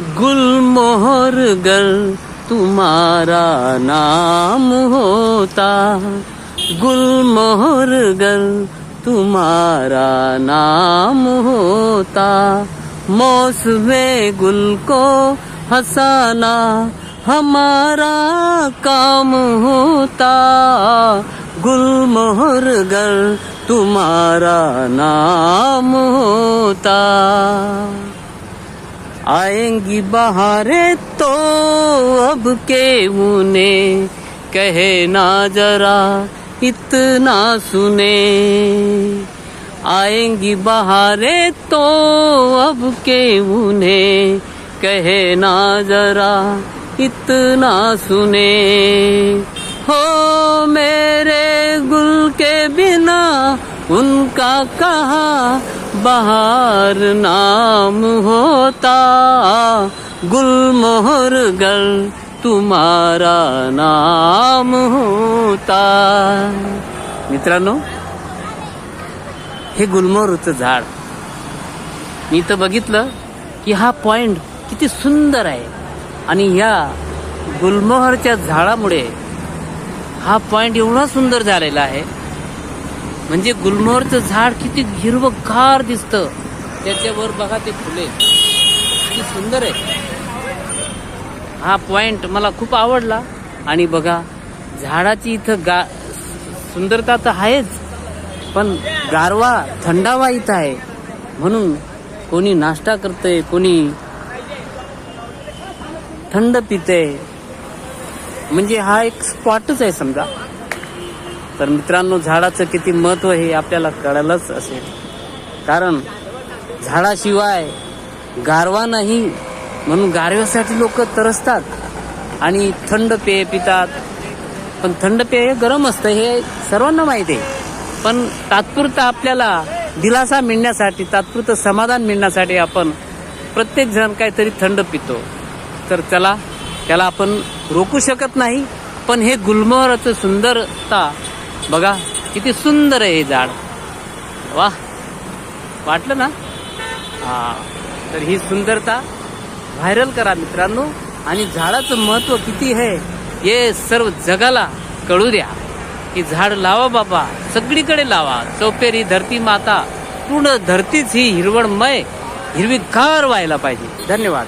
गुलमोहर गल तुम्हारा नाम होता। गुलमोहर गल तुम्हारा नाम होता। मौसमे गुल को हसाना हमारा काम होता। गुलमोहर गल तुम्हारा नाम होता। आएँगी बहारे तो अब के मुने कहे ना जरा, इतना सुने। आएँगी बहारे तो अब के उन्हें कहे ना जरा, इतना सुने। हो मेरे गुल के बिना उनका कहा बहार नाम होता। गुलमोहर गल तुम्हारा नाम होता। मित्रांनो हे गुलमोहरचं झाड मी तर बघितलं की हा पॉइंट किती सुंदर आहे. आणि ह्या गुलमोहरच्या झाडामुळे हा पॉइंट एवढा सुंदर झालेला आहे. म्हणजे गुलमोहरचं झाड किती हिरवगार दिसतं. त्याच्यावर बघा ते फुले. किती सुंदर आहे. हा पॉइंट मला खूप आवडला. आणि बघा झाडाची इथं गा सुंदरता तर आहेच पण गारवा थंडावा इथं आहे. म्हणून कोणी नाश्ता करतंय कोणी थंड पिते म्हणजे हा एक स्पॉटच आहे समजा. तर मित्रांनो झाडाचं किती महत्त्व हे आपल्याला कळलंच असेल. कारण झाडाशिवाय गारवा नाही म्हणून गारव्यासाठी लोक तरसतात आणि थंड पेय पितात. पण थंड पेय हे गरम असतं हे सर्वांना माहिती आहे. पण तात्पुरतं आपल्याला दिलासा मिळण्यासाठी तात्पुरतं समाधान मिळण्यासाठी आपण प्रत्येक जण काहीतरी थंड पितो. तर चला त्याला आपण रोखू शकत नाही पण हे गुलमोहराचं सुंदरता बघा किती सुंदर आहे हे झाड. वा वाटलं ना? हा तर ही सुंदरता व्हायरल करा मित्रांनो. आणि झाडाचं महत्त्व किती आहे हे सर्व जगाला कळू द्या. की झाड लावा बाबा सगळीकडे लावा. चौपेरी धरती माता पूर्ण धरतीच ही हिरवणमय हिरवीगार व्हायला पाहिजे. धन्यवाद.